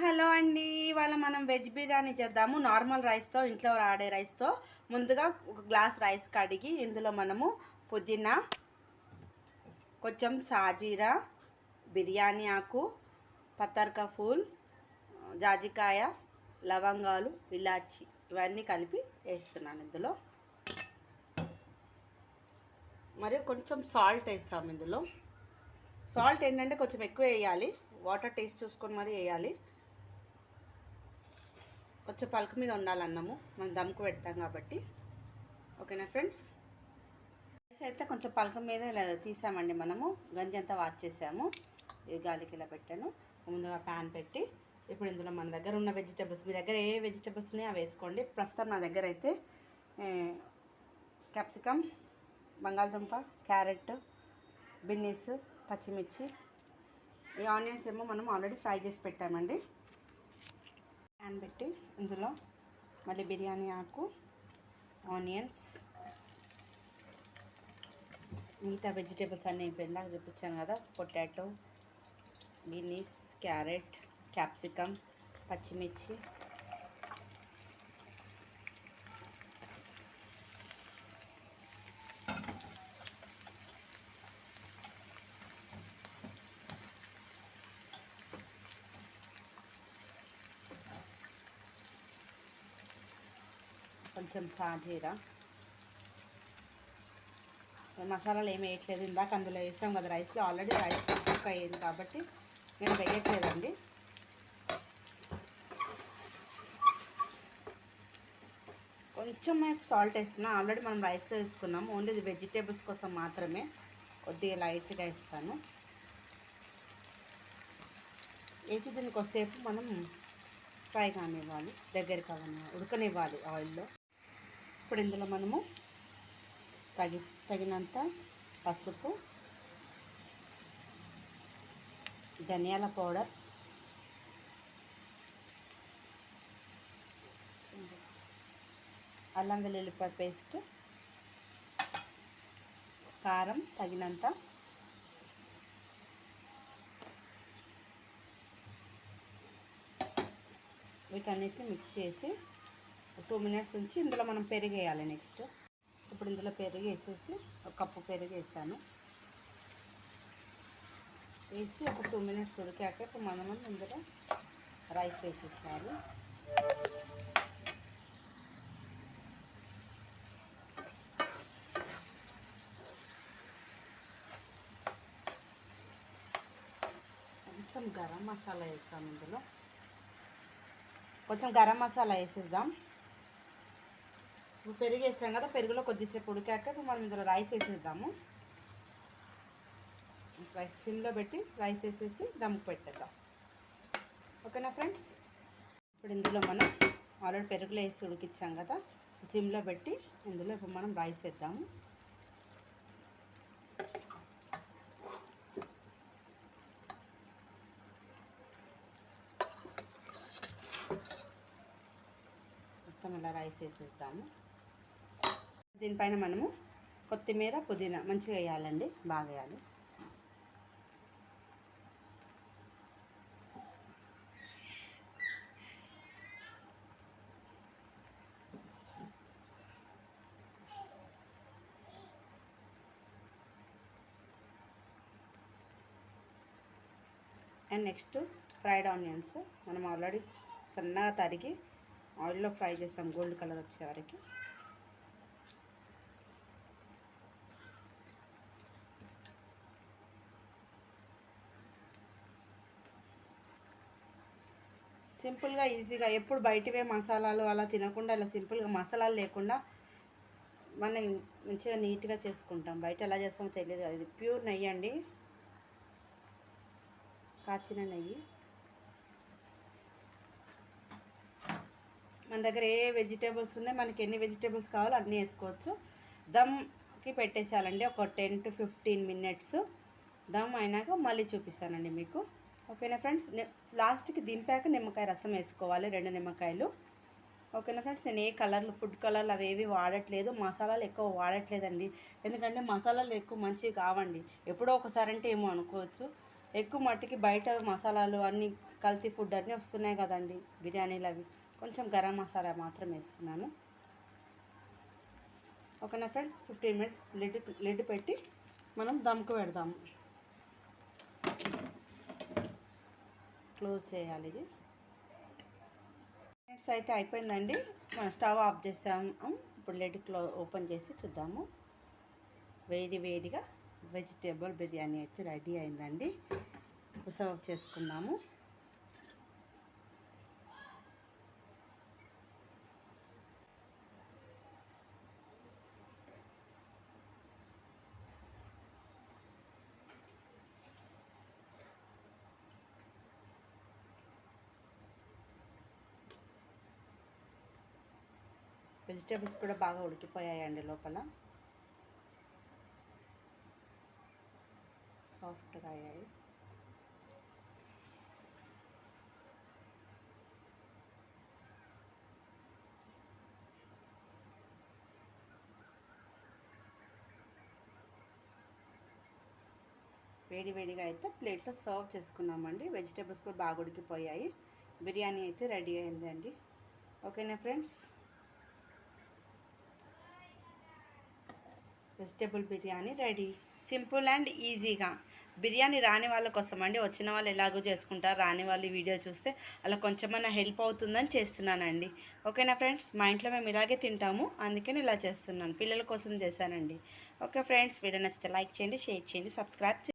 Hello అండి. ఇవాళ మనం వెజ్ బిర్యానీ చేద్దాము. నార్మల్ రైస్తో ఇంట్లో ఆడే రైస్తో. ముందుగా ఒక గ్లాస్ రైస్ కడిగి ఇందులో మనము పుదీనా కొంచెం సాజీరా బిర్యానీ ఆకు పత్తర్కా ఫూల్ జాజికాయ లవంగాలు ఇలాచి ఇవన్నీ కలిపి వేస్తున్నాను ఇందులో. మరియు కొంచెం సాల్ట్ వేస్తాం ఇందులో. సాల్ట్ ఏంటంటే కొంచెం ఎక్కువ వేయాలి. వాటర్ టేస్ట్ చూసుకొని మరి వేయాలి. కొంచెం పలక మీద ఉండాలన్నాము మనం దమ్కు పెడతాం కాబట్టి. ఓకేనా ఫ్రెండ్స్? రైస్ అయితే కొంచెం పలక మీద ఇలా తీసామండి మనము. గంజి అంతా వాచ్ చేసాము. ఈ గాలికి ఇలా పెట్టాను. ముందుగా ప్యాన్ పెట్టి ఇప్పుడు ఇందులో మన దగ్గర ఉన్న వెజిటబుల్స్ మీ దగ్గర ఏ వెజిటబుల్స్ ఉన్నాయో అవి వేసుకోండి. ప్రస్తుతం నా దగ్గర అయితే క్యాప్సికమ్ బంగాళదుంప క్యారెట్ బిన్నీస్ పచ్చిమిర్చి ఈ ఆనియన్స్ ఏమో మనం ఆల్రెడీ ఫ్రై చేసి పెట్టామండి. ప్యాన్ పెట్టి ఇందులో మళ్ళీ బిర్యానీ ఆకు ఆనియన్స్ మిగతా వెజిటేబుల్స్ అన్నీ ఇప్పుడు ఇందాక చూపించాను కదా పొటాటో బీనీస్ క్యారెట్ క్యాప్సికమ్ పచ్చిమిర్చి కొంచెం సాజీరా. మసాలాలు ఏమి వేయట్లేదు. ఇందాక అందులో వేసాం కదా రైస్లో. ఆల్రెడీ రైస్ కుక్ అయ్యింది కాబట్టి నేను వేయట్లేదండి. కొంచెం సాల్ట్ వేస్తున్నా. ఆల్రెడీ మనం రైస్లో వేసుకున్నాము ఓన్లీ వెజిటేబుల్స్ కోసం మాత్రమే కొద్దిగా లైట్గా వేస్తాను. వేసి దీనికి కొద్దిసేపు మనం ఫ్రై కానివ్వాలి. దగ్గరికి అవన్నీ ఉడకనివ్వాలి ఆయిల్లో ఇప్పుడు ఇందులో మనము తగి తగినంత పసుపు ధనియాల పౌడర్ అల్లం వెల్లుల్లిపాయ పేస్ట్ కారం తగినంత వీటన్నిటిని మిక్స్ చేసి టూ మినిట్స్ ఉంచి ఇందులో మనం పెరుగు వేయాలి నెక్స్ట్ ఇప్పుడు ఇందులో పెరుగు వేసేసి ఒక కప్పు పెరుగు వేసాను వేసి ఒక టూ మినిట్స్ ఉడికాక ఇప్పుడు మనం ఇందులో రైస్ వేసేసాలి కొంచెం గరం మసాలా వేస్తాం ఇందులో. కొంచెం గరం మసాలా వేసేద్దాం. ఇప్పుడు పెరుగు వేసాం కదా పెరుగులో కొద్దిసేపు ఉడికాక ఇప్పుడు మనం ఇందులో రైస్ వేసేద్దాము. రైస్ సిమ్లో పెట్టి రైస్ వేసేసి దమ్ముకు పెట్టేద్దాం. ఓకేనా ఫ్రెండ్స్ ఇప్పుడు ఇందులో మనం ఆల్రెడీ పెరుగులో వేసి ఉడికిచ్చాం కదా సిమ్లో పెట్టి ఇందులో ఇప్పుడు మనం రైస్ వేద్దాము. మొత్తం ఇలా రైస్ వేసేద్దాము. దీనిపైన మనము కొత్తిమీర పుదీనా మంచిగా వేయాలండి. బాగా వేయాలి. And next fried onions. మనం ఆల్రెడీ సన్నగా తరిగి ఆయిల్లో ఫ్రై చేస్తాం గోల్డ్ కలర్ వచ్చే వరకు. సింపుల్గా ఈజీగా ఎప్పుడు బయటివే మసాలాలు అలా తినకుండా ఇలా సింపుల్గా మసాలాలు లేకుండా మనం మంచిగా నీట్గా చేసుకుంటాం. బయట ఎలా చేస్తామో తెలియదు. ఇది ప్యూర్ నెయ్యి అండి. కాచిన నెయ్యి. మన దగ్గర ఏ వెజిటేబుల్స్ ఉన్నాయి మనకి ఎన్ని వెజిటేబుల్స్ కావాలో అన్నీ వేసుకోవచ్చు. దమ్కి పెట్టేసేయాలండి. ఒక ten to fifteen minutes. Dum అయినాక మళ్ళీ చూపిస్తానండి మీకు. ఓకేనా ఫ్రెండ్స్? లాస్ట్కి దింపాక నిమ్మకాయ రసం వేసుకోవాలి రెండు నిమ్మకాయలు. ఓకేనా ఫ్రెండ్స్? నేను ఏ కలర్లు ఫుడ్ కలర్లు అవి ఏవి వాడట్లేదు మసాలాలు ఎక్కువ వాడట్లేదండి. ఎందుకంటే మసాలాలు ఎక్కువ మంచివి కావండి. ఎప్పుడో ఒకసారి అంటే ఏమో అనుకోవచ్చు. ఎక్కువ మట్టికి బయట మసాలాలు అన్నీ కల్తీ ఫుడ్ అన్నీ వస్తున్నాయి కదండి బిర్యానీలు అవి. కొంచెం గరం మసాలా మాత్రం వేస్తున్నాను. ఓకేనా friends? Fifteen minutes lid lid పెట్టి మనం దమ్కు పెడదాము. క్లోజ్ చేయాలి. ఇది మినిట్స్ అయితే అయిపోయిందండి. మనం స్టవ్ ఆఫ్ చేసాము. ఇప్పుడు లెడ్ క్లో ఓపెన్ చేసి చూద్దాము. వేడి వేడిగా వెజిటేబుల్ బిర్యానీ అయితే రెడీ అయిందండి. ఇప్పుడు సర్వ్ చేసుకుందాము. వెజిటేబుల్స్ కూడా బాగా ఉడికిపోయాయండి లోపల. సాఫ్ట్గా అయ్యాయి. వేడి వేడిగా అయితే ప్లేట్లో సర్వ్ చేసుకున్నామండి. వెజిటేబుల్స్ కూడా బాగా ఉడికిపోయాయి. బిర్యానీ అయితే రెడీ అయిందండి. ఓకేనా friends? Vegetable biryani ready. Simple and ఈజీగా. బిర్యానీ రాని వాళ్ళ కోసం అండి వచ్చిన వాళ్ళు ఎలాగో చేసుకుంటారు. రాని వాళ్ళు వీడియో చూస్తే అలా కొంచెమన్నా హెల్ప్ అవుతుందని చేస్తున్నానండి. ఓకేనా ఫ్రెండ్స్? మా ఇంట్లో మేము ఇలాగే తింటాము. అందుకని ఇలా చేస్తున్నాను. పిల్లల కోసం చేశానండి. Okay friends? వీడియో నచ్చితే లైక్ చేయండి షేర్ చేయండి సబ్స్క్రైబ్